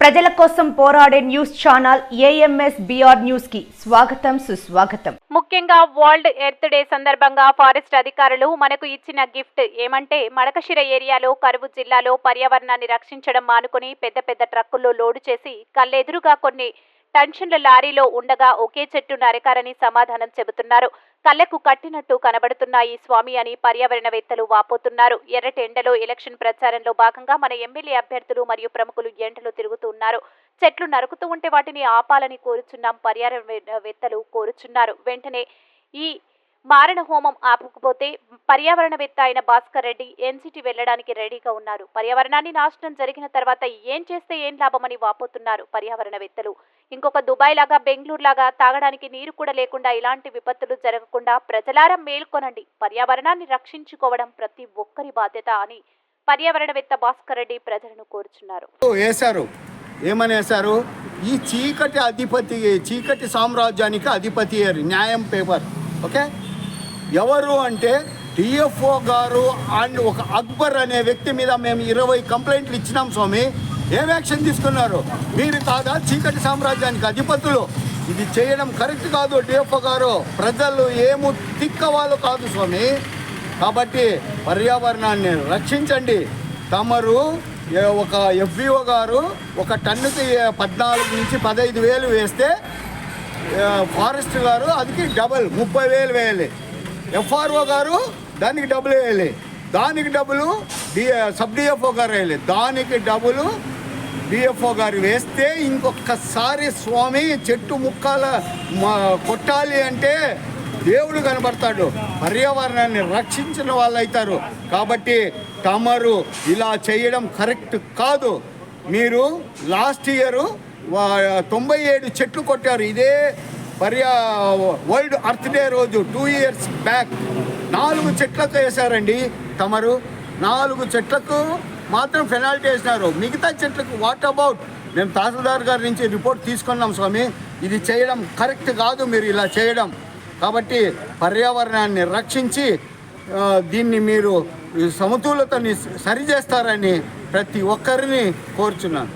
ప్రజల కోసం పోరాడే న్యూస్ ఛానల్ ఏఎంఎస్ బిఆర్ న్యూస్కి స్వాగతం సుస్వాగతం. ముఖ్యంగా వరల్డ్ ఎర్త్ డే సందర్భంగా ఫారెస్ట్ అధికారులు మనకు ఇచ్చిన గిఫ్ట్ ఏమంటే మడకశిర ఏరియాలో కరువు జిల్లాలో పర్యావరణాన్ని రక్షించడం మానుకొని పెద్ద పెద్ద ట్రక్కుల్లో లోడు చేసి కళ్ళెదురుగా కొన్ని టెన్షన్ల లారీలో ఉండగా ఒకే చెట్టు నరకారని సమాధానం చెబుతున్నారు. కళ్ళకు కట్టినట్టు కనబడుతున్నాయి స్వామి అని పర్యావరణవేత్తలు వాపోతున్నారు. ఎర్రటెండలో ఎలక్షన్ ప్రచారంలో భాగంగా మన ఎమ్మెల్యే అభ్యర్థులు మరియు ప్రముఖులు ఎండలో తిరుగుతున్నారు చెట్లు నరుకుతూ ఉంటే వాటిని ఆపాలని కోరుచున్నాం పర్యావరణవేత్తలు కోరుచున్నారు. వెంటనే ఈ మారణ హోమం ఆపకపోతే పర్యావరణవేత్త అయిన భాస్కర్ రెడ్డి ఎన్సిటీ వెళ్ళడానికి రెడీగా ఉన్నారు. పర్యావరణాన్ని నాశనం జరిగిన తర్వాత ఏం చేస్తే ఏం లాభమని వాపోతున్నారు పర్యావరణవేత్తలు. ఇంకొక దుబాయ్ లాగా బెంగళూరు లాగా తాగడానికి నీరు కూడా లేకుండా ఇలాంటి విపత్తులు జరగకుండా ప్రజలారా మేల్కొనండి. పర్యావరణాన్ని రక్షించుకోవడం ప్రతి ఒక్కరి బాధ్యత అని పర్యావరణవేత్త భాస్కర్ రెడ్డి ప్రజలను కోరుచున్నారు. వేశారు. ఏమని వేశారు? ఈ చీకటి అధిపతి చీకటి సామ్రాజ్యానికి అధిపతి అయ్యారు న్యాయం పేపర్. ఓకే? ఎవరు అంటే డిఎఫ్ఓ గారు అండ్ ఒక అక్బర్ అనే వ్యక్తి మీద మేము ఇరవై కంప్లైంట్లు ఇచ్చినాం స్వామి. ఏం యాక్షన్ తీసుకున్నారు? మీరు కాదా? చీకటి సామ్రాజ్యానికి అధిపతులు. ఇది చేయడం కరెక్ట్ కాదు డిఎఫ్ఓ గారు. ప్రజలు ఏము తిక్క వాళ్ళు కాదు స్వామి. కాబట్టి పర్యావరణాన్ని రక్షించండి. తమరు ఒక ఎఫ్ఈఓ గారు ఒక టన్నుకి పద్నాలుగు నుంచి పదహైదు వేలు వేస్తే ఫారెస్ట్ గారు అదికి డబుల్ ముప్పై వేలు వేయాలి. ఎఫ్ఆర్ఓ గారు దానికి డబ్బులు వేయాలి. దానికి డబ్బులు డి సబ్ డిఎఫ్ఓ గారు వేయాలి. దానికి డబ్బులు డిఎఫ్ఓ గారు వేస్తే ఇంకొకసారి స్వామి చెట్టు ముక్కల కొట్టాలి అంటే దేవుడు కనబడతాడు. పర్యావరణాన్ని రక్షించిన వాళ్ళు అవుతారు. కాబట్టి తమరు ఇలా చేయడం కరెక్ట్ కాదు. మీరు లాస్ట్ ఇయర్ తొంభై ఏడు చెట్లు కొట్టారు. ఇదే పర్యా వరల్డ్ అర్త్ డే రోజు టూ ఇయర్స్ బ్యాక్. నాలుగు చెట్లకు వేశారండి తమరు. నాలుగు చెట్లకు మాత్రం పెనాల్టీ వేసినారు. మిగతా చెట్లకు వాట్ అబౌట్ మేము తహసీల్దార్ గారి నుంచి రిపోర్ట్ తీసుకున్నాం స్వామి. ఇది చేయడం కరెక్ట్ కాదు మీరు ఇలా చేయడం. కాబట్టి పర్యావరణాన్ని రక్షించి దీన్ని మీరు సమతులతని సరిచేస్తారని ప్రతి ఒక్కరిని కోరుచున్నాను.